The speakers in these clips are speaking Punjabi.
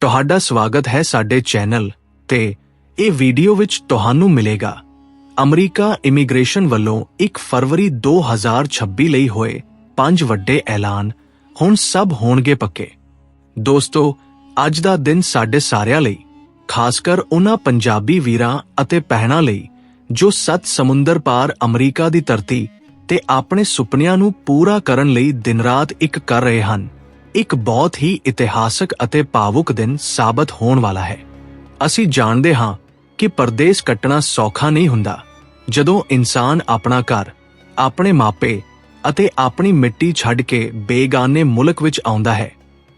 ਤੁਹਾਡਾ ਸਵਾਗਤ ਹੈ ਸਾਡੇ ਚੈਨਲ ਤੇ ਇਹ ਵੀਡੀਓ ਵਿੱਚ ਤੁਹਾਨੂੰ ਮਿਲੇਗਾ। ਅਮਰੀਕਾ ਇਮੀਗ੍ਰੇਸ਼ਨ ਵੱਲੋਂ 1 ਫਰਵਰੀ 2026 ਲਈ ਹੋਏ ਪੰਜ ਵੱਡੇ ਐਲਾਨ ਹੁਣ ਸਭ ਹੋਣਗੇ ਪੱਕੇ। ਦੋਸਤੋ, ਅੱਜ ਦਾ ਦਿਨ ਸਾਡੇ ਸਾਰਿਆਂ ਲਈ ਖਾਸ ਕਰ ਉਹਨਾਂ ਪੰਜਾਬੀ ਵੀਰਾਂ ਅਤੇ ਭੈਣਾਂ ਲਈ, ਜੋ ਸੱਤ ਸਮੁੰਦਰ ਪਾਰ ਅਮਰੀਕਾ ਦੀ ਧਰਤੀ ਤੇ ਆਪਣੇ ਸੁਪਨਿਆਂ ਨੂੰ ਪੂਰਾ ਕਰਨ ਲਈ ਦਿਨ-ਰਾਤ ਇੱਕ ਕਰ ਰਹੇ ਹਨ। ਇੱਕ ਬਹੁਤ ਹੀ ਇਤਿਹਾਸਕ ਅਤੇ ਭਾਵੁਕ ਦਿਨ ਸਾਬਤ ਹੋਣ ਵਾਲਾ ਹੈ। ਅਸੀਂ ਜਾਣਦੇ ਹਾਂ ਕਿ ਪਰਦੇਸ ਕੱਟਣਾ ਸੌਖਾ ਨਹੀਂ ਹੁੰਦਾ, ਜਦੋਂ ਇਨਸਾਨ ਆਪਣਾ ਘਰ, ਆਪਣੇ ਮਾਪੇ ਅਤੇ ਆਪਣੀ ਮਿੱਟੀ ਛੱਡ ਕੇ ਬੇਗਾਨੇ ਮੁਲਕ ਵਿੱਚ ਆਉਂਦਾ ਹੈ,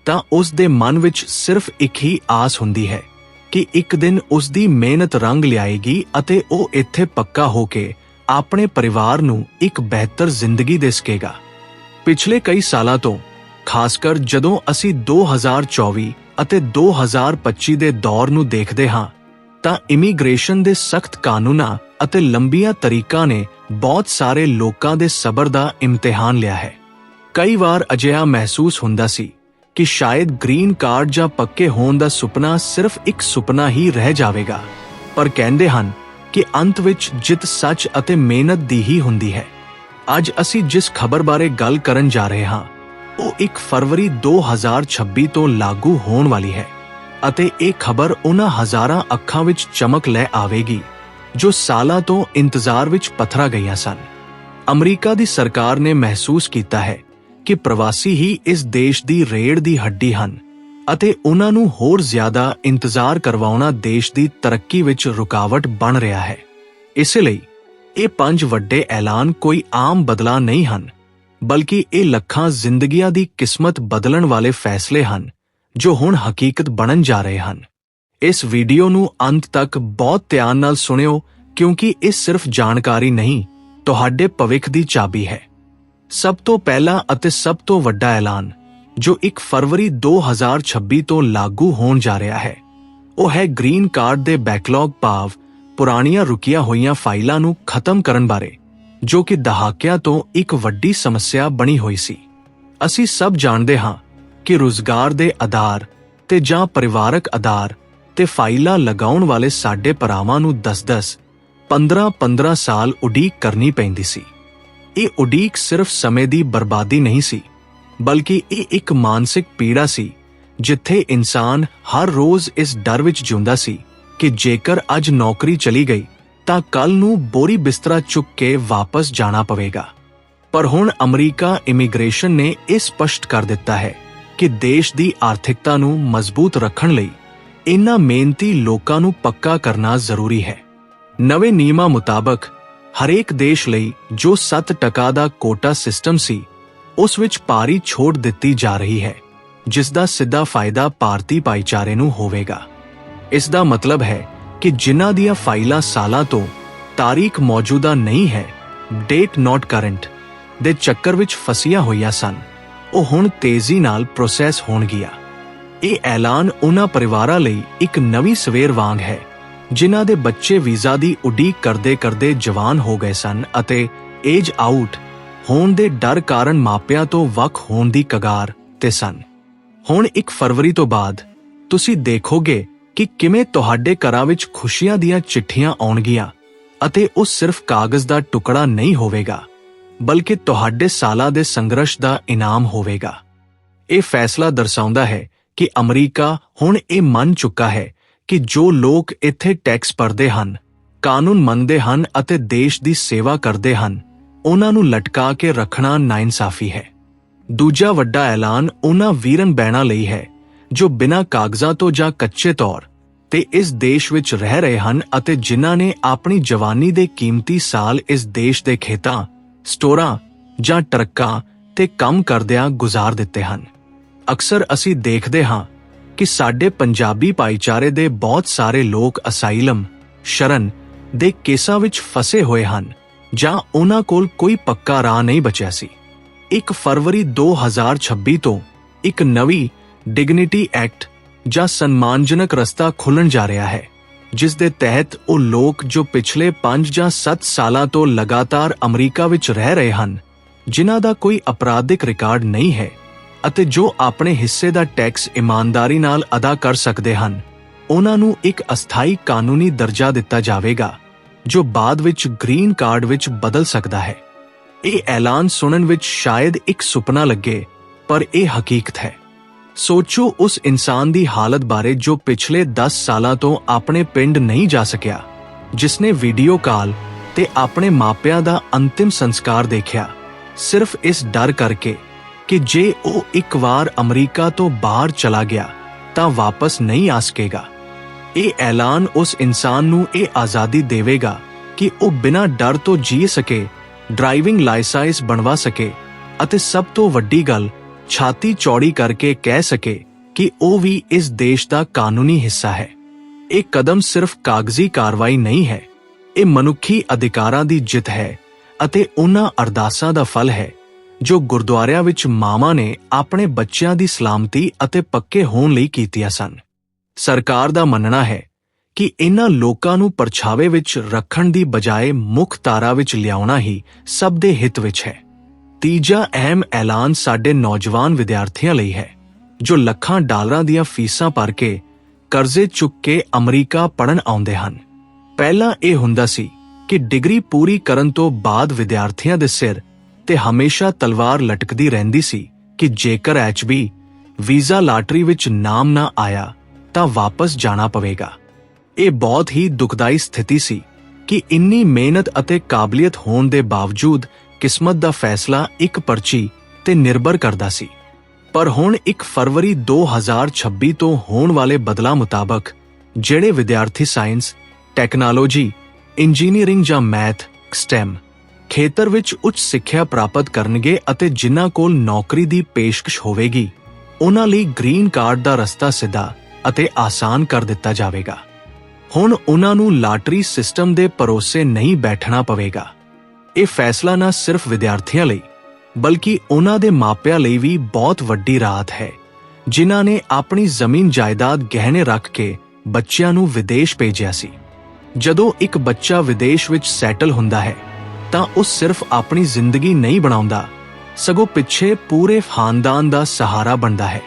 ਤਾਂ ਉਸ ਦੇ ਮਨ ਵਿੱਚ ਸਿਰਫ ਇੱਕ ਹੀ ਆਸ ਹੁੰਦੀ ਹੈ ਕਿ ਇੱਕ ਦਿਨ ਉਸ ਦੀ ਮਿਹਨਤ ਰੰਗ ਲਿਆਏਗੀ ਅਤੇ ਉਹ ਇੱਥੇ ਪੱਕਾ ਹੋ ਕੇ ਆਪਣੇ ਪਰਿਵਾਰ ਨੂੰ ਇੱਕ ਬਿਹਤਰ ਜ਼ਿੰਦਗੀ ਦੇ ਸਕੇਗਾ। ਪਿਛਲੇ ਕਈ ਸਾਲਾਂ ਤੋਂ ਖਾਸਕਰ ਜਦੋਂ ਅਸੀਂ 2024 ਅਤੇ 2025 ਦੇ ਦੌਰ ਨੂੰ ਦੇਖਦੇ ਹਾਂ, ਤਾਂ ਇਮੀਗ੍ਰੇਸ਼ਨ ਦੇ ਸਖਤ ਕਾਨੂੰਨਾਂ ਅਤੇ ਲੰਬੀਆਂ ਤਰੀਕਾਂ ਨੇ ਬਹੁਤ ਸਾਰੇ ਲੋਕਾਂ ਦੇ ਸਬਰ ਦਾ ਇਮਤਿਹਾਨ ਲਿਆ ਹੈ। ਕਈ ਵਾਰ ਅਜਿਹਾ ਮਹਿਸੂਸ ਹੁੰਦਾ ਸੀ ਕਿ ਸ਼ਾਇਦ ਗ੍ਰੀਨ ਕਾਰਡ ਜਾਂ ਪੱਕੇ ਹੋਣ ਦਾ ਸੁਪਨਾ ਸਿਰਫ ਇੱਕ ਸੁਪਨਾ ਹੀ ਰਹਿ ਜਾਵੇਗਾ, ਪਰ ਕਹਿੰਦੇ ਹਨ ਕਿ ਅੰਤ ਵਿੱਚ ਜਿੱਤ ਸੱਚ ਅਤੇ ਮਿਹਨਤ ਦੀ ਹੀ ਹੁੰਦੀ ਹੈ। ਅੱਜ ਅਸੀਂ ਜਿਸ ਖਬਰ ਬਾਰੇ ਗੱਲ ਕਰਨ ਜਾ ਰਹੇ ਹਾਂ ਉਹ 1 ਫਰਵਰੀ 2026 ਤੋਂ ਲਾਗੂ ਹੋਣ ਵਾਲੀ ਹੈ ਅਤੇ ਇਹ ਖਬਰ ਉਹਨਾਂ ਹਜ਼ਾਰਾਂ ਅੱਖਾਂ ਵਿੱਚ ਚਮਕ ਲੈ ਆਵੇਗੀ, ਜੋ ਸਾਲਾਂ ਤੋਂ ਇੰਤਜ਼ਾਰ ਵਿੱਚ ਪਥਰਾ ਗਈਆਂ ਸਨ। ਅਮਰੀਕਾ ਦੀ ਸਰਕਾਰ ਨੇ ਮਹਿਸੂਸ ਕੀਤਾ ਹੈ ਕਿ ਪ੍ਰਵਾਸੀ ਹੀ ਇਸ ਦੇਸ਼ ਦੀ ਰੇੜ ਦੀ ਹੱਡੀ ਹਨ ਅਤੇ ਉਹਨਾਂ ਨੂੰ ਹੋਰ ਜ਼ਿਆਦਾ ਇੰਤਜ਼ਾਰ ਕਰਵਾਉਣਾ ਦੇਸ਼ ਦੀ ਤਰੱਕੀ ਵਿੱਚ ਰੁਕਾਵਟ ਬਣ ਰਿਹਾ ਹੈ। ਇਸ ਲਈ ਇਹ ਪੰਜ ਵੱਡੇ ਐਲਾਨ ਕੋਈ ਆਮ ਬਦਲਾਅ ਨਹੀਂ ਹਨ। ਬਲਕਿ ਇਹ ਲੱਖਾਂ ਜ਼ਿੰਦਗੀਆਂ ਦੀ ਕਿਸਮਤ ਬਦਲਣ ਵਾਲੇ ਫੈਸਲੇ ਹਨ, ਜੋ ਹੁਣ ਹਕੀਕਤ ਬਣਨ ਜਾ ਰਹੇ ਹਨ। ਇਸ ਵੀਡੀਓ ਨੂੰ ਅੰਤ ਤੱਕ ਬਹੁਤ ਧਿਆਨ ਨਾਲ ਸੁਣਿਓ, ਕਿਉਂਕਿ ਇਹ ਸਿਰਫ ਜਾਣਕਾਰੀ ਨਹੀਂ, ਤੁਹਾਡੇ ਭਵਿੱਖ ਦੀ ਚਾਬੀ ਹੈ। ਸਭ ਤੋਂ ਪਹਿਲਾ ਅਤੇ ਸਭ ਤੋਂ ਵੱਡਾ ਐਲਾਨ, ਜੋ 1 ਫਰਵਰੀ 2026 ਤੋਂ ਲਾਗੂ ਹੋਣ ਜਾ ਰਿਹਾ ਹੈ, ਉਹ ਹੈ ਗ੍ਰੀਨ ਕਾਰਡ ਦੇ ਬੈਕਲੌਗ ਭਾਵ ਪੁਰਾਣੀਆਂ ਰੁਕੀਆਂ ਹੋਈਆਂ ਫਾਈਲਾਂ ਨੂੰ ਖਤਮ ਕਰਨ ਬਾਰੇ। ਜੋ ਕਿ ਦਹਾਕਿਆਂ ਤੋਂ ਇੱਕ ਵੱਡੀ ਸਮੱਸਿਆ ਬਣੀ ਹੋਈ ਸੀ। ਅਸੀਂ ਸਭ ਜਾਣਦੇ ਹਾਂ ਕਿ ਰੋਜ਼ਗਾਰ ਦੇ ਆਧਾਰ ਤੇ ਜਾਂ ਪਰਿਵਾਰਕ ਆਧਾਰ ਤੇ ਫਾਈਲਾਂ ਲਗਾਉਣ ਵਾਲੇ ਸਾਡੇ ਭਰਾਵਾਂ ਨੂੰ 10-10 15-15 ਸਾਲ ਉਡੀਕ ਕਰਨੀ ਪੈਂਦੀ ਸੀ। ਇਹ ਉਡੀਕ ਸਿਰਫ ਸਮੇਂ ਦੀ ਬਰਬਾਦੀ ਨਹੀਂ ਸੀ, ਬਲਕਿ ਇਹ ਇੱਕ ਮਾਨਸਿਕ ਪੀੜਾ ਸੀ, ਜਿੱਥੇ ਇਨਸਾਨ ਹਰ ਰੋਜ਼ ਇਸ ਡਰ ਵਿੱਚ ਜਿਉਂਦਾ ਸੀ ਕਿ ਜੇਕਰ ਅੱਜ ਨੌਕਰੀ ਚਲੀ ਗਈ ਤਾਂ ਕੱਲ ਨੂੰ ਬੋਰੀ ਬਿਸਤਰਾ ਚੁੱਕ ਕੇ ਵਾਪਸ ਜਾਣਾ ਪਵੇਗਾ। ਪਰ ਹੁਣ ਅਮਰੀਕਾ ਇਮੀਗ੍ਰੇਸ਼ਨ ਨੇ ਇਹ ਸਪਸ਼ਟ ਕਰ ਦਿੱਤਾ ਹੈ ਕਿ ਦੇਸ਼ ਦੀ ਆਰਥਿਕਤਾ ਨੂੰ ਮਜ਼ਬੂਤ ਰੱਖਣ ਲਈ ਇਨ੍ਹਾਂ ਮਿਹਨਤੀ ਲੋਕਾਂ ਨੂੰ ਪੱਕਾ ਕਰਨਾ ਜ਼ਰੂਰੀ ਹੈ। ਨਵੇਂ ਨਿਯਮਾਂ ਮੁਤਾਬਕ, ਹਰੇਕ ਦੇਸ਼ ਲਈ ਜੋ 7% ਦਾ ਕੋਟਾ ਸਿਸਟਮ ਸੀ, ਉਸ ਵਿੱਚ ਭਾਰੀ ਛੋਟ ਦਿੱਤੀ ਜਾ ਰਹੀ ਹੈ, ਜਿਸ ਦਾ ਸਿੱਧਾ ਫਾਇਦਾ ਭਾਰਤੀ ਭਾਈਚਾਰੇ ਨੂੰ ਹੋਵੇਗਾ। ਇਸ ਦਾ ਮਤਲਬ ਹੈ ਕਿ ਜਿਨ੍ਹਾਂ ਦੀਆਂ ਫਾਈਲਾਂ ਸਾਲਾਂ ਤੋਂ ਤਾਰੀਖ ਮੌਜੂਦਾ ਨਹੀਂ ਹੈ ਡੇਟ ਨਾਟ ਕਰੰਟ ਦੇ ਚੱਕਰ ਵਿੱਚ ਫਸੀਆਂ ਹੋਈਆਂ ਸਨ। ਉਹ ਹੁਣ ਤੇਜ਼ੀ ਨਾਲ ਪ੍ਰੋਸੈਸ ਹੋਣਗੀਆਂ ਇਹ ਐਲਾਨ ਉਹਨਾਂ ਪਰਿਵਾਰਾਂ ਲਈ ਇੱਕ ਨਵੀਂ ਸਵੇਰ ਵਾਂਗ ਹੈ, ਜਿਨ੍ਹਾਂ ਦੇ ਬੱਚੇ ਵੀਜ਼ਾ ਦੀ ਉਡੀਕ ਕਰਦੇ-ਕਰਦੇ ਜਵਾਨ ਹੋ ਗਏ ਸਨ ਅਤੇ ਏਜ ਆਊਟ ਹੋਣ ਦੇ ਡਰ ਕਾਰਨ ਮਾਪਿਆਂ ਤੋਂ ਵੱਖ ਹੋਣ ਦੀ ਕਗਾਰ ਤੇ ਸਨ। ਹੁਣ 1 ਫਰਵਰੀ ਤੋਂ ਬਾਅਦ ਤੁਸੀਂ ਦੇਖੋਗੇ ਕਿ ਕਿਵੇਂ ਤੁਹਾਡੇ ਘਰਾਂ ਵਿੱਚ ਖੁਸ਼ੀਆਂ ਦੀਆਂ ਚਿੱਠੀਆਂ ਆਉਣਗੀਆਂ ਅਤੇ ਉਹ ਸਿਰਫ ਕਾਗਜ਼ ਦਾ ਟੁਕੜਾ ਨਹੀਂ ਹੋਵੇਗਾ, ਬਲਕਿ ਤੁਹਾਡੇ ਸਾਲਾਂ ਦੇ ਸੰਘਰਸ਼ ਦਾ ਇਨਾਮ ਹੋਵੇਗਾ। ਇਹ ਫੈਸਲਾ ਦਰਸਾਉਂਦਾ ਹੈ ਕਿ ਅਮਰੀਕਾ ਹੁਣ ਇਹ ਮੰਨ ਚੁੱਕਾ ਹੈ ਕਿ ਜੋ ਲੋਕ ਇੱਥੇ ਟੈਕਸ ਭਰਦੇ ਹਨ, ਕਾਨੂੰਨ ਮੰਨਦੇ ਹਨ ਅਤੇ ਦੇਸ਼ ਦੀ ਸੇਵਾ ਕਰਦੇ ਹਨ, ਉਹਨਾਂ ਨੂੰ ਲਟਕਾ ਕੇ ਰੱਖਣਾ ਨਾਇਨਸਾਫੀ ਹੈ। ਦੂਜਾ ਵੱਡਾ ਐਲਾਨ ਉਹਨਾਂ ਵੀਰਨ ਬਹਿਣਾ ਲਈ ਹੈ ਜੋ ਬਿਨਾਂ ਕਾਗਜ਼ਾਂ ਤੋਂ ਜਾਂ ਕੱਚੇ ਤੌਰ ਤੇ ਇਸ ਦੇਸ਼ ਵਿੱਚ ਰਹਿ ਰਹੇ ਹਨ ਅਤੇ ਜਿਨ੍ਹਾਂ ਨੇ ਆਪਣੀ ਜਵਾਨੀ ਦੇ ਕੀਮਤੀ ਸਾਲ ਇਸ ਦੇਸ਼ ਦੇ ਖੇਤਾਂ, ਸਟੋਰਾਂ ਜਾਂ ਟਰੱਕਾਂ ਤੇ ਕੰਮ ਕਰਦਿਆਂ ਗੁਜ਼ਾਰ ਦਿੱਤੇ ਹਨ। ਅਕਸਰ ਅਸੀਂ ਦੇਖਦੇ ਹਾਂ ਕਿ ਸਾਡੇ ਪੰਜਾਬੀ ਭਾਈਚਾਰੇ ਦੇ ਬਹੁਤ ਸਾਰੇ ਲੋਕ ਅਸਾਈਲਮ, ਸ਼ਰਨ ਦੇ ਕੇਸਾਂ ਵਿੱਚ ਫਸੇ ਹੋਏ ਹਨ ਜਾਂ ਉਹਨਾਂ ਕੋਲ ਕੋਈ ਪੱਕਾ ਰਾਹ ਨਹੀਂ ਬਚਿਆ ਸੀ। 1 ਫਰਵਰੀ 2026 ਤੋਂ ਇੱਕ ਨਵੀਂ ਡਿਗਨਿਟੀ ਐਕਟ ਜਾਂ ਸਨਮਾਨਜਨਕ ਰਸਤਾ ਖੁੱਲਣ ਜਾ ਰਿਹਾ ਹੈ, ਜਿਸ ਦੇ ਤਹਿਤ ਉਹ ਲੋਕ ਜੋ ਪਿਛਲੇ 5 ਜਾਂ 7 ਸਾਲਾਂ ਤੋਂ ਲਗਾਤਾਰ ਅਮਰੀਕਾ ਵਿੱਚ ਰਹਿ ਰਹੇ ਹਨ, ਜਿਨ੍ਹਾਂ ਦਾ ਕੋਈ ਅਪਰਾਧਿਕ ਰਿਕਾਰਡ ਨਹੀਂ ਹੈ ਅਤੇ ਜੋ ਆਪਣੇ ਹਿੱਸੇ ਦਾ ਟੈਕਸ ਇਮਾਨਦਾਰੀ ਨਾਲ ਅਦਾ ਕਰ ਸਕਦੇ ਹਨ, ਉਹਨਾਂ ਨੂੰ ਇੱਕ ਅਸਥਾਈ ਕਾਨੂੰਨੀ ਦਰਜਾ ਦਿੱਤਾ ਜਾਵੇਗਾ, ਜੋ ਬਾਅਦ ਵਿੱਚ ਗ੍ਰੀਨ ਕਾਰਡ ਵਿੱਚ ਬਦਲ ਸਕਦਾ ਹੈ। ਇਹ ਐਲਾਨ ਸੁਣਨ ਵਿੱਚ ਸ਼ਾਇਦ ਇੱਕ ਸੁਪਨਾ ਲੱਗੇ, ਪਰ ਇਹ ਹਕੀਕਤ ਹੈ। ਸੋਚੋ ਉਸ ਇਨਸਾਨ ਦੀ ਹਾਲਤ ਬਾਰੇ ਜੋ ਪਿਛਲੇ 10 ਸਾਲਾਂ ਤੋਂ ਆਪਣੇ ਪਿੰਡ ਨਹੀਂ ਜਾ ਸਕਿਆ ਜਿਸ ਵੀਡੀਓ ਕਾਲ ਤੇ ਆਪਣੇ ਮਾਪਿਆਂ ਦਾ ਅੰਤਿਮ ਸੰਸਕਾਰ ਦੇਖਿਆ। ਸਿਰਫ ਇਸ ਡਰ ਕਰਕੇ ਕਿ ਜੇ ਉਹ ਇੱਕ ਵਾਰ ਅਮਰੀਕਾ ਤੋਂ ਬਾਹਰ ਚਲਾ ਗਿਆ, ਤਾਂ ਵਾਪਸ ਨਹੀਂ ਆ ਸਕੇਗਾ। ਇਹ ਐਲਾਨ ਉਸ ਇਨਸਾਨ ਨੂੰ ਇਹ ਆਜ਼ਾਦੀ ਦੇਵੇਗਾ ਕਿ ਉਹ ਬਿਨਾਂ ਡਰ ਤੋਂ ਜੀ ਸਕੇ, ਡਰਾਈਵਿੰਗ ਲਾਇਸੈਂਸ ਬਣਵਾ ਸਕੇ ਅਤੇ ਸਭ ਤੋਂ ਵੱਡੀ ਗੱਲ ਛਾਤੀ ਚੌੜੀ ਕਰਕੇ ਕਹਿ ਸਕੇ ਕਿ ਉਹ ਵੀ ਇਸ ਦੇਸ਼ ਦਾ ਕਾਨੂੰਨੀ ਹਿੱਸਾ ਹੈ। ਇਹ ਕਦਮ ਸਿਰਫ ਕਾਗਜ਼ੀ ਕਾਰਵਾਈ ਨਹੀਂ ਹੈ। ਇਹ ਮਨੁੱਖੀ ਅਧਿਕਾਰਾਂ ਦੀ ਜਿੱਤ ਹੈ ਅਤੇ ਉਹਨਾਂ ਅਰਦਾਸਾਂ ਦਾ ਫਲ ਹੈ, ਜੋ ਗੁਰਦੁਆਰਿਆਂ ਵਿੱਚ ਮਾਵਾਂ ਨੇ ਆਪਣੇ ਬੱਚਿਆਂ ਦੀ ਸਲਾਮਤੀ ਅਤੇ ਪੱਕੇ ਹੋਣ ਲਈ ਕੀਤੀਆਂ ਸਨ। ਸਰਕਾਰ ਦਾ ਮੰਨਣਾ ਹੈ ਕਿ ਇਹਨਾਂ ਲੋਕਾਂ ਨੂੰ ਪਰਛਾਵੇ ਵਿੱਚ ਰੱਖਣ ਦੀ ਬਜਾਏ ਮੁੱਖ ਤਾਰਾ ਵਿੱਚ ਲਿਆਉਣਾ ਹੀ ਸਭ ਦੇ ਹਿੱਤ ਵਿੱਚ ਹੈ। ਤੀਜਾ ਅਹਿਮ ਐਲਾਨ ਸਾਡੇ ਨੌਜਵਾਨ ਵਿਦਿਆਰਥੀਆਂ ਲਈ ਹੈ, ਜੋ ਲੱਖਾਂ ਡਾਲਰਾਂ ਦੀਆਂ ਫੀਸਾਂ ਭਰ ਕੇ ਕਰਜ਼ੇ ਚੁੱਕ ਕੇ ਅਮਰੀਕਾ ਪੜਨ ਆਉਂਦੇ ਹਨ। ਪਹਿਲਾਂ ਇਹ ਹੁੰਦਾ ਸੀ ਕਿ ਡਿਗਰੀ ਪੂਰੀ ਕਰਨ ਤੋਂ ਬਾਅਦ ਵਿਦਿਆਰਥੀਆਂ ਦੇ ਸਿਰ ਤੇ ਹਮੇਸ਼ਾ ਤਲਵਾਰ ਲਟਕਦੀ ਰਹਿੰਦੀ ਸੀ ਕਿ ਜੇਕਰ ਐਚਬੀ ਵੀਜ਼ਾ ਲਾਟਰੀ ਵਿੱਚ ਨਾਮ ਨਾ ਆਇਆ ਤਾਂ ਵਾਪਸ ਜਾਣਾ ਪਵੇਗਾ। ਇਹ ਬਹੁਤ ਹੀ ਦੁਖਦਾਈ ਸਥਿਤੀ ਸੀ ਕਿ ਇੰਨੀ ਮਿਹਨਤ ਅਤੇ ਕਾਬਲੀਅਤ ਹੋਣ ਦੇ ਬਾਵਜੂਦ ਕਿਸਮਤ ਦਾ ਫੈਸਲਾ ਇੱਕ ਪਰਚੀ ਤੇ ਨਿਰਭਰ ਕਰਦਾ ਸੀ। ਪਰ ਹੁਣ 1 ਫਰਵਰੀ 2026 ਤੋਂ ਹੋਣ ਵਾਲੇ ਬਦਲਾ ਮੁਤਾਬਕ, ਜਿਹੜੇ ਵਿਦਿਆਰਥੀ ਸਾਇੰਸ, ਟੈਕਨੋਲੋਜੀ, ਇੰਜੀਨੀਅਰਿੰਗ ਜਾਂ ਮੈਥ, ਸਟੈਮ ਖੇਤਰ ਵਿੱਚ ਉੱਚ ਸਿੱਖਿਆ ਪ੍ਰਾਪਤ ਕਰਨਗੇ ਅਤੇ ਜਿਨ੍ਹਾਂ ਕੋਲ ਨੌਕਰੀ ਦੀ ਪੇਸ਼ਕਸ਼ ਹੋਵੇਗੀ, ਉਹਨਾਂ ਲਈ ਗ੍ਰੀਨ ਕਾਰਡ ਦਾ ਰਸਤਾ ਸਿੱਧਾ ਅਤੇ ਆਸਾਨ ਕਰ ਦਿੱਤਾ ਜਾਵੇਗਾ। ਹੁਣ ਉਹਨਾਂ ਨੂੰ ਲਾਟਰੀ ਸਿਸਟਮ ਦੇ ਭਰੋਸੇ ਨਹੀਂ ਬੈਠਣਾ ਪਵੇਗਾ। ਇਹ ਫੈਸਲਾ ਨਾ ਸਿਰਫ ਵਿਦਿਆਰਥੀਆਂ ਲਈ, ਬਲਕਿ ਉਹਨਾਂ ਦੇ ਮਾਪਿਆਂ ਲਈ ਵੀ ਬਹੁਤ ਵੱਡੀ ਰਾਹਤ ਹੈ, ਜਿਨ੍ਹਾਂ ਨੇ ਆਪਣੀ ਜ਼ਮੀਨ ਜਾਇਦਾਦ ਗਹਿਣੇ ਰੱਖ ਕੇ ਬੱਚਿਆਂ ਨੂੰ ਵਿਦੇਸ਼ ਭੇਜਿਆ ਸੀ। ਜਦੋਂ ਇੱਕ ਬੱਚਾ ਵਿਦੇਸ਼ ਵਿੱਚ ਸੈਟਲ ਹੁੰਦਾ ਹੈ, ਤਾਂ ਉਹ ਸਿਰਫ ਆਪਣੀ ਜ਼ਿੰਦਗੀ ਨਹੀਂ ਬਣਾਉਂਦਾ, ਸਗੋਂ ਪਿੱਛੇ ਪੂਰੇ ਖਾਨਦਾਨ ਦਾ ਸਹਾਰਾ ਬਣਦਾ ਹੈ।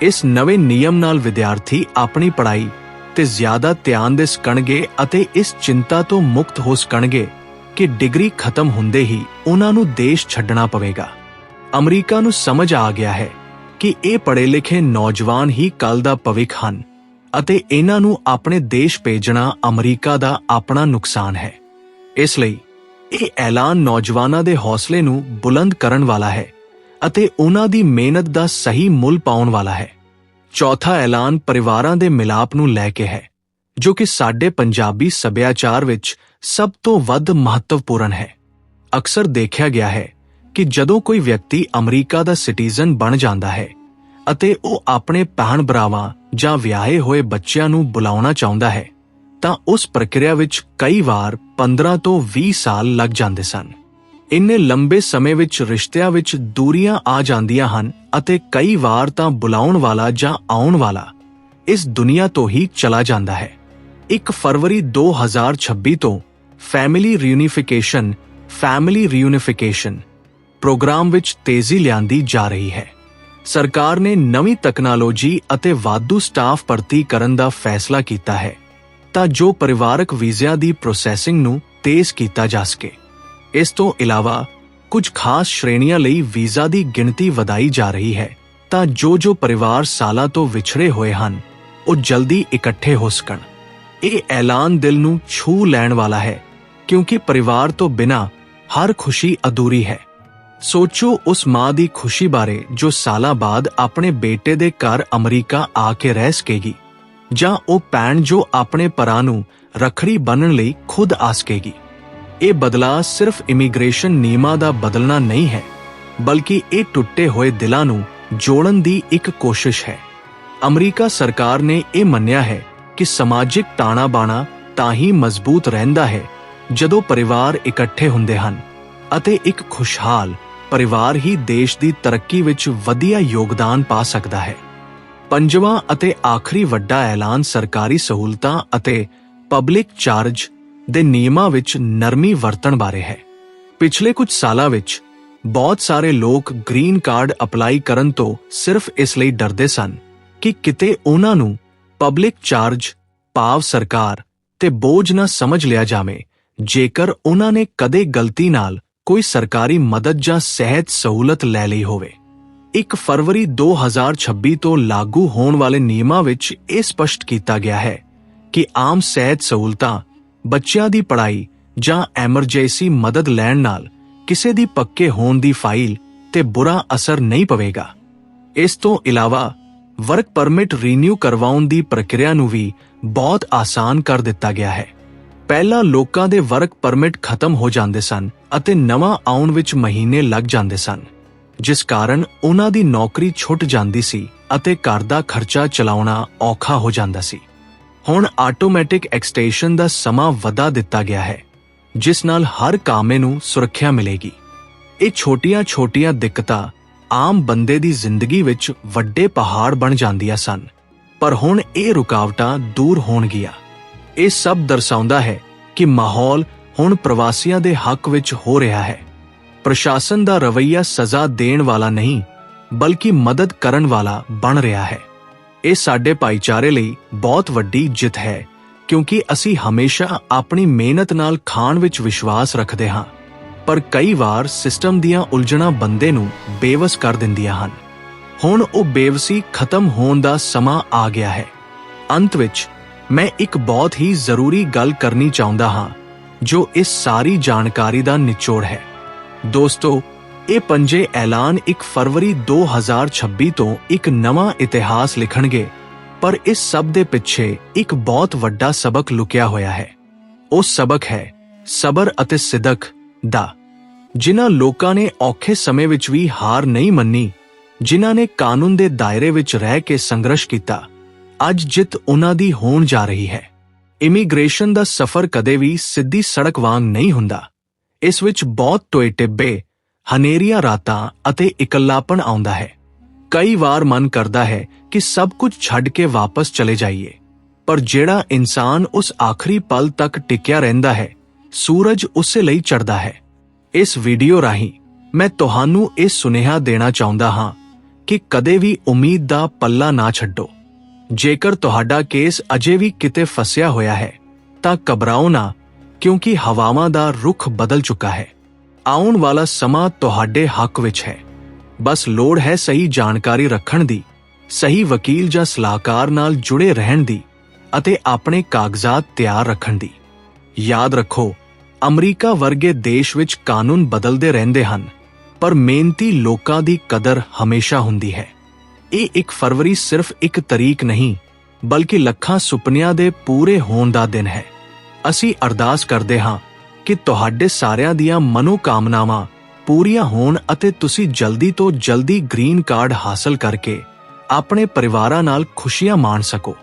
ਇਸ ਨਵੇਂ ਨਿਯਮ ਨਾਲ ਵਿਦਿਆਰਥੀ ਆਪਣੀ ਪੜ੍ਹਾਈ ਤੇ ਜ਼ਿਆਦਾ ਧਿਆਨ ਦੇ ਸਕਣਗੇ ਅਤੇ ਇਸ ਚਿੰਤਾ ਤੋਂ ਮੁਕਤ ਹੋ ਸਕਣਗੇ। ਕਿ ਡਿਗਰੀ ਖਤਮ ਹੁੰਦੇ ਹੀ ਉਹਨਾਂ ਨੂੰ ਦੇਸ਼ ਛੱਡਣਾ ਪਵੇਗਾ। ਅਮਰੀਕਾ ਨੂੰ ਸਮਝ ਆ ਗਿਆ ਹੈ ਕਿ ਇਹ ਪੜ੍ਹੇ ਲਿਖੇ ਨੌਜਵਾਨ ਹੀ ਕੱਲ ਦਾ ਭਵਿੱਖ ਹਨ ਅਤੇ ਇਹਨਾਂ ਨੂੰ ਆਪਣੇ ਦੇਸ਼ ਭੇਜਣਾ ਅਮਰੀਕਾ ਦਾ ਆਪਣਾ ਨੁਕਸਾਨ ਹੈ। ਇਸ ਲਈ ਇਹ ਐਲਾਨ ਨੌਜਵਾਨਾਂ ਦੇ ਹੌਸਲੇ ਨੂੰ ਬੁਲੰਦ ਕਰਨ ਵਾਲਾ ਹੈ ਅਤੇ ਉਹਨਾਂ ਦੀ ਮਿਹਨਤ ਦਾ ਸਹੀ ਮੁੱਲ ਪਾਉਣ ਵਾਲਾ ਹੈ। ਚੌਥਾ ਐਲਾਨ ਪਰਿਵਾਰਾਂ ਦੇ ਮਿਲਾਪ ਨੂੰ ਲੈ ਕੇ ਹੈ। ਜੋ ਕਿ ਸਾਡੇ ਪੰਜਾਬੀ ਸੱਭਿਆਚਾਰ ਵਿੱਚ ਸਭ ਤੋਂ ਵੱਧ ਮਹੱਤਵਪੂਰਨ ਹੈ। ਅਕਸਰ ਦੇਖਿਆ ਗਿਆ ਹੈ ਕਿ ਜਦੋਂ ਕੋਈ ਵਿਅਕਤੀ ਅਮਰੀਕਾ ਦਾ ਸਿਟੀਜ਼ਨ ਬਣ ਜਾਂਦਾ ਹੈ ਅਤੇ ਉਹ ਆਪਣੇ ਭੈਣ ਭਰਾਵਾਂ ਜਾਂ ਵਿਆਹੇ ਹੋਏ ਬੱਚਿਆਂ ਨੂੰ ਬੁਲਾਉਣਾ ਚਾਹੁੰਦਾ ਹੈ, ਤਾਂ ਉਸ ਪ੍ਰਕਿਰਿਆ ਵਿੱਚ ਕਈ ਵਾਰ 15 ਤੋਂ 20 ਸਾਲ ਲੱਗ ਜਾਂਦੇ ਸਨ। ਇੰਨੇ ਲੰਬੇ ਸਮੇਂ ਵਿੱਚ ਰਿਸ਼ਤਿਆਂ ਵਿੱਚ ਦੂਰੀਆਂ ਆ ਜਾਂਦੀਆਂ ਹਨ ਅਤੇ ਕਈ ਵਾਰ ਤਾਂ ਬੁਲਾਉਣ ਵਾਲਾ ਜਾਂ ਆਉਣ ਵਾਲਾ ਇਸ ਦੁਨੀਆ ਤੋਂ ਹੀ ਚਲਾ ਜਾਂਦਾ ਹੈ। 1 ਫਰਵਰੀ 2026 ਤੋਂ family reunification family reunification program ਵਿੱਚ ਤੇਜ਼ੀ ਲਿਆਂਦੀ ਜਾ ਰਹੀ ਹੈ। ਸਰਕਾਰ ਨੇ ਨਵੀਂ ਤਕਨਾਲੋਜੀ ਅਤੇ ਵਾਧੂ ਸਟਾਫ ਭਰਤੀ ਕਰਨ ਦਾ ਫੈਸਲਾ ਕੀਤਾ ਹੈ। ਤਾਂ ਜੋ ਪਰਿਵਾਰਕ ਵੀਜ਼ਿਆਂ ਦੀ ਪ੍ਰੋਸੈਸਿੰਗ ਨੂੰ ਤੇਜ਼ ਕੀਤਾ ਜਾ ਸਕੇ। ਇਸ ਤੋਂ ਇਲਾਵਾ ਕੁਝ ਖਾਸ ਸ਼੍ਰੇਣੀਆਂ ਲਈ ਵੀਜ਼ਾ ਦੀ ਗਿਣਤੀ ਵਧਾਈ ਜਾ ਰਹੀ ਹੈ। ਤਾਂ ਜੋ ਜੋ ਪਰਿਵਾਰ ਸਾਲਾਂ ਤੋਂ ਵਿਛੜੇ ਹੋਏ ਹਨ, ਉਹ ਜਲਦੀ ਇਕੱਠੇ ਹੋ ਸਕਣ। ਇਹ ਐਲਾਨ ਦਿਲ ਨੂੰ ਛੂ ਲੈਣ ਵਾਲਾ ਹੈ, ਕਿਉਂਕਿ ਪਰਿਵਾਰ ਤੋਂ ਬਿਨਾ ਹਰ ਖੁਸ਼ੀ ਅਧੂਰੀ ਹੈ। ਸੋਚੋ ਉਸ ਮਾਂ ਦੀ ਖੁਸ਼ੀ ਬਾਰੇ ਜੋ ਸਾਲਾਂ ਬਾਅਦ ਆਪਣੇ ਬੇਟੇ ਦੇ ਘਰ ਅਮਰੀਕਾ ਆ ਕੇ ਰਹਿ ਸਕੇਗੀ, ਜਾਂ ਉਹ ਭੈਣ ਜੋ ਆਪਣੇ ਪਰਾਂ ਨੂੰ ਰਖੜੀ ਬੰਨਣ ਲਈ ਖੁਦ ਆ ਸਕੇਗੀ। ਇਹ ਬਦਲਾਅ ਸਿਰਫ ਇਮੀਗ੍ਰੇਸ਼ਨ ਨਿਯਮਾਂ ਦਾ ਬਦਲਣਾ ਨਹੀਂ ਹੈ, ਬਲਕਿ ਇਹ ਟੁੱਟੇ ਹੋਏ ਦਿਲਾਂ ਨੂੰ ਜੋੜਨ ਦੀ ਇੱਕ ਕੋਸ਼ਿਸ਼ ਹੈ। ਅਮਰੀਕਾ ਸਰਕਾਰ ਨੇ ਇਹ ਮੰਨਿਆ ਹੈ ਕਿ ਸਮਾਜਿਕ ਤਾਣਾ ਬਾਣਾ ਤਾਂ ਹੀ ਮਜ਼ਬੂਤ ਰਹਿੰਦਾ ਹੈ ਜਦੋਂ ਪਰਿਵਾਰ ਇਕੱਠੇ ਹੁੰਦੇ ਹਨ ਅਤੇ ਇੱਕ ਖੁਸ਼ਹਾਲ ਪਰਿਵਾਰ ਹੀ ਦੇਸ਼ ਦੀ ਤਰੱਕੀ ਵਿੱਚ ਵਧੀਆ ਯੋਗਦਾਨ ਪਾ ਸਕਦਾ ਹੈ। ਪੰਜਵਾਂ ਅਤੇ ਆਖਰੀ ਵੱਡਾ ਐਲਾਨ ਸਰਕਾਰੀ ਸਹੂਲਤਾਂ ਅਤੇ ਪਬਲਿਕ ਚਾਰਜ ਦੇ ਨਿਯਮਾਂ ਵਿੱਚ ਨਰਮੀ ਵਰਤਣ ਬਾਰੇ ਹੈ। ਪਿਛਲੇ ਕੁਝ ਸਾਲਾਂ ਵਿੱਚ ਬਹੁਤ ਸਾਰੇ ਲੋਕ ਗ੍ਰੀਨ ਕਾਰਡ ਅਪਲਾਈ ਕਰਨ ਤੋਂ ਸਿਰਫ ਇਸ ਲਈ ਡਰਦੇ ਸਨ ਕਿ ਕਿਤੇ ਉਹਨਾਂ ਨੂੰ ਪਬਲਿਕ ਚਾਰਜ ਭਾਵ ਸਰਕਾਰ ਤੇ ਬੋਝ ਨਾ ਸਮਝ ਲਿਆ ਜਾਵੇ, ਜੇਕਰ ਉਹਨਾਂ ਨੇ ਕਦੇ ਗਲਤੀ ਨਾਲ ਕੋਈ ਸਰਕਾਰੀ ਮਦਦ ਜਾਂ ਸਿਹਤ ਸਹੂਲਤ ਲੈ ਲਈ ਹੋਵੇ। 1 ਫਰਵਰੀ 2026 ਤੋਂ ਲਾਗੂ ਹੋਣ ਵਾਲੇ ਨਿਯਮਾਂ ਵਿੱਚ ਇਹ ਸਪਸ਼ਟ ਕੀਤਾ ਗਿਆ ਹੈ ਕਿ ਆਮ ਸਿਹਤ ਸਹੂਲਤਾਂ, ਬੱਚਿਆਂ ਦੀ ਪੜ੍ਹਾਈ ਜਾਂ ਐਮਰਜੈਂਸੀ ਮਦਦ ਲੈਣ ਨਾਲ ਕਿਸੇ ਦੀ ਪੱਕੇ ਹੋਣ ਦੀ ਫਾਈਲ ਤੇ ਬੁਰਾ ਅਸਰ ਨਹੀਂ ਪਵੇਗਾ। ਇਸ ਤੋਂ ਇਲਾਵਾ ਵਰਕ ਪਰਮਿਟ ਰੀਨਿਊ ਕਰਵਾਉਣ ਦੀ ਪ੍ਰਕਿਰਿਆ ਨੂੰ ਵੀ ਬਹੁਤ ਆਸਾਨ ਕਰ ਦਿੱਤਾ ਗਿਆ ਹੈ। ਪਹਿਲਾਂ ਲੋਕਾਂ ਦੇ ਵਰਕ ਪਰਮਿਟ ਖਤਮ ਹੋ ਜਾਂਦੇ ਸਨ ਅਤੇ ਨਵਾਂ ਆਉਣ ਵਿੱਚ ਮਹੀਨੇ ਲੱਗ ਜਾਂਦੇ ਸਨ। ਜਿਸ ਕਾਰਨ ਉਹਨਾਂ ਦੀ ਨੌਕਰੀ ਛੁੱਟ ਜਾਂਦੀ ਸੀ ਅਤੇ ਘਰ ਦਾ ਖਰਚਾ ਚਲਾਉਣਾ ਔਖਾ ਹੋ ਜਾਂਦਾ ਸੀ। ਹੁਣ ਆਟੋਮੈਟਿਕ ਐਕਸਟੈਂਸ਼ਨ ਦਾ ਸਮਾਂ ਵਧਾ ਦਿੱਤਾ ਗਿਆ ਹੈ, ਜਿਸ ਨਾਲ ਹਰ ਕਾਮੇ ਨੂੰ ਸੁਰੱਖਿਆ ਮਿਲੇਗੀ। ਇਹ ਛੋਟੀਆਂ-ਛੋਟੀਆਂ ਦਿੱਕਤਾਂ ਆਮ ਬੰਦੇ ਦੀ ਜ਼ਿੰਦਗੀ ਵਿੱਚ ਵੱਡੇ ਪਹਾੜ ਬਣ ਜਾਂਦੀਆਂ ਸਨ, ਪਰ ਹੁਣ ਇਹ ਰੁਕਾਵਟਾਂ ਦੂਰ ਹੋਣਗੀਆਂ ਇਹ ਸਭ ਦਰਸਾਉਂਦਾ ਹੈ ਕਿ ਮਾਹੌਲ ਹੁਣ ਪ੍ਰਵਾਸੀਆਂ ਦੇ ਹੱਕ ਵਿੱਚ ਹੋ ਰਿਹਾ ਹੈ। ਪ੍ਰਸ਼ਾਸਨ ਦਾ ਰਵੱਈਆ ਸਜ਼ਾ ਦੇਣ ਵਾਲਾ ਨਹੀਂ, ਬਲਕਿ ਮਦਦ ਕਰਨ ਵਾਲਾ ਬਣ ਰਿਹਾ ਹੈ। ਇਹ ਸਾਡੇ ਭਾਈਚਾਰੇ ਲਈ ਬਹੁਤ ਵੱਡੀ ਜਿੱਤ ਹੈ, ਕਿਉਂਕਿ ਅਸੀਂ ਹਮੇਸ਼ਾ ਆਪਣੀ ਮਿਹਨਤ ਨਾਲ ਖਾਣ ਵਿੱਚ ਵਿਸ਼ਵਾਸ ਰੱਖਦੇ ਹਾਂ। ਪਰ ਕਈ ਵਾਰ ਸਿਸਟਮ ਦੀਆਂ ਉਲਝਣਾਂ ਬੰਦੇ ਨੂੰ ਬੇਵਸ ਕਰ ਦਿੰਦੀਆਂ ਹਨ। ਹੁਣ ਉਹ ਬੇਵਸੀ ਖਤਮ ਹੋਣ ਦਾ ਸਮਾਂ ਆ ਗਿਆ ਹੈ। ਅੰਤ ਵਿੱਚ ਮੈਂ ਇੱਕ ਬਹੁਤ ਹੀ ਜ਼ਰੂਰੀ ਗੱਲ ਕਰਨੀ ਚਾਹੁੰਦਾ ਹਾਂ, ਜੋ ਇਸ ਸਾਰੀ ਜਾਣਕਾਰੀ ਦਾ ਨਿਚੋੜ ਹੈ। ਦੋਸਤੋ, ਇਹ ਪੰਜੇ ਐਲਾਨ 1 ਫਰਵਰੀ 2026 ਤੋਂ ਇੱਕ ਨਵਾਂ ਇਤਿਹਾਸ ਲਿਖਣਗੇ, ਪਰ ਇਸ ਸਭ ਦੇ ਪਿੱਛੇ ਇੱਕ ਬਹੁਤ ਵੱਡਾ ਸਬਕ ਲੁਕਿਆ ਹੋਇਆ ਹੈ। ਉਹ ਸਬਕ ਹੈ ਸਬਰ ਅਤੇ ਸਿਦਕ। ਦਾ। ਜਿਨ੍ਹਾਂ ਲੋਕਾਂ ਨੇ ਔਖੇ ਸਮੇਂ ਵਿੱਚ ਵੀ ਹਾਰ ਨਹੀਂ ਮੰਨੀ, ਜਿਨ੍ਹਾਂ ਨੇ ਕਾਨੂੰਨ ਦੇ ਦਾਇਰੇ ਵਿੱਚ ਰਹਿ ਕੇ ਸੰਘਰਸ਼ ਕੀਤਾ, ਅੱਜ ਜਿੱਤ ਉਹਨਾਂ ਦੀ ਹੋਣ ਜਾ ਰਹੀ ਹੈ। ਇਮੀਗ੍ਰੇਸ਼ਨ ਦਾ ਸਫ਼ਰ ਕਦੇ ਵੀ ਸਿੱਧੀ ਸੜਕ ਵਾਂਗ ਨਹੀਂ ਹੁੰਦਾ। ਇਸ ਵਿੱਚ ਬਹੁਤ ਟੋਏ ਟਿੱਬੇ, ਹਨੇਰੀਆਂ ਰਾਤਾਂ ਅਤੇ ਇਕੱਲਾਪਣ ਆਉਂਦਾ ਹੈ। ਕਈ ਵਾਰ ਮਨ ਕਰਦਾ ਹੈ ਕਿ ਸਭ ਕੁਝ ਛੱਡ ਕੇ ਵਾਪਸ ਚਲੇ ਜਾਈਏ, ਪਰ ਜਿਹੜਾ ਇਨਸਾਨ ਉਸ ਆਖਰੀ ਪਲ ਤੱਕ ਟਿਕਿਆ ਰਹਿੰਦਾ ਹੈ ਸੂਰਜ ਉਸੇ ਲਈ ਚੜਦਾ ਹੈ। ਇਸ ਵੀਡੀਓ ਰਾਹੀਂ ਮੈਂ ਤੁਹਾਨੂੰ ਇਹ ਸੁਨੇਹਾ ਦੇਣਾ ਚਾਹੁੰਦਾ ਹਾਂ ਕਿ ਕਦੇ ਵੀ ਉਮੀਦ ਦਾ ਪੱਲਾ ਨਾ ਛੱਡੋ। ਜੇਕਰ ਤੁਹਾਡਾ ਕੇਸ ਅਜੇ ਵੀ ਕਿਤੇ ਫਸਿਆ ਹੋਇਆ ਹੈ, ਤਾਂ ਘਬਰਾਓ ਨਾ, ਕਿਉਂਕਿ ਹਵਾਵਾਂ ਦਾ ਰੁਖ ਬਦਲ ਚੁੱਕਾ ਹੈ। ਆਉਣ ਵਾਲਾ ਸਮਾਂ ਤੁਹਾਡੇ ਹੱਕ ਵਿੱਚ ਹੈ। ਬਸ ਲੋੜ ਹੈ ਸਹੀ ਜਾਣਕਾਰੀ ਰੱਖਣ ਦੀ, ਸਹੀ ਵਕੀਲ ਜਾਂ ਸਲਾਹਕਾਰ ਨਾਲ ਜੁੜੇ ਰਹਿਣ ਦੀ ਅਤੇ ਆਪਣੇ ਕਾਗਜ਼ਾਤ ਤਿਆਰ ਰੱਖਣ ਦੀ। ਯਾਦ ਰੱਖੋ ਅਮਰੀਕਾ ਵਰਗੇ ਦੇਸ਼ ਵਿੱਚ ਕਾਨੂੰਨ ਬਦਲਦੇ ਰਹਿੰਦੇ ਹਨ, ਪਰ ਮਿਹਨਤੀ ਲੋਕਾਂ ਦੀ ਕਦਰ ਹਮੇਸ਼ਾ ਹੁੰਦੀ ਹੈ। ਇਹ 1 ਫਰਵਰੀ ਸਿਰਫ ਇੱਕ ਤਰੀਕ ਨਹੀਂ, ਬਲਕਿ ਲੱਖਾਂ ਸੁਪਨਿਆਂ ਦੇ ਪੂਰੇ ਹੋਣ ਦਾ ਦਿਨ ਹੈ। ਅਸੀਂ ਅਰਦਾਸ ਕਰਦੇ ਹਾਂ ਕਿ ਤੁਹਾਡੇ ਸਾਰਿਆਂ ਦੀਆਂ ਮਨੋਕਾਮਨਾਵਾਂ ਪੂਰੀਆਂ ਹੋਣ ਅਤੇ ਤੁਸੀਂ ਜਲਦੀ ਤੋਂ ਜਲਦੀ ਗ੍ਰੀਨ ਕਾਰਡ ਹਾਸਲ ਕਰਕੇ ਆਪਣੇ ਪਰਿਵਾਰਾਂ ਨਾਲ ਖੁਸ਼ੀਆਂ ਮਾਣ ਸਕੋ।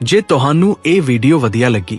ਜੇ ਤੁਹਾਨੂੰ ਇਹ ਵੀਡੀਓ ਵਧੀਆ ਲੱਗੀ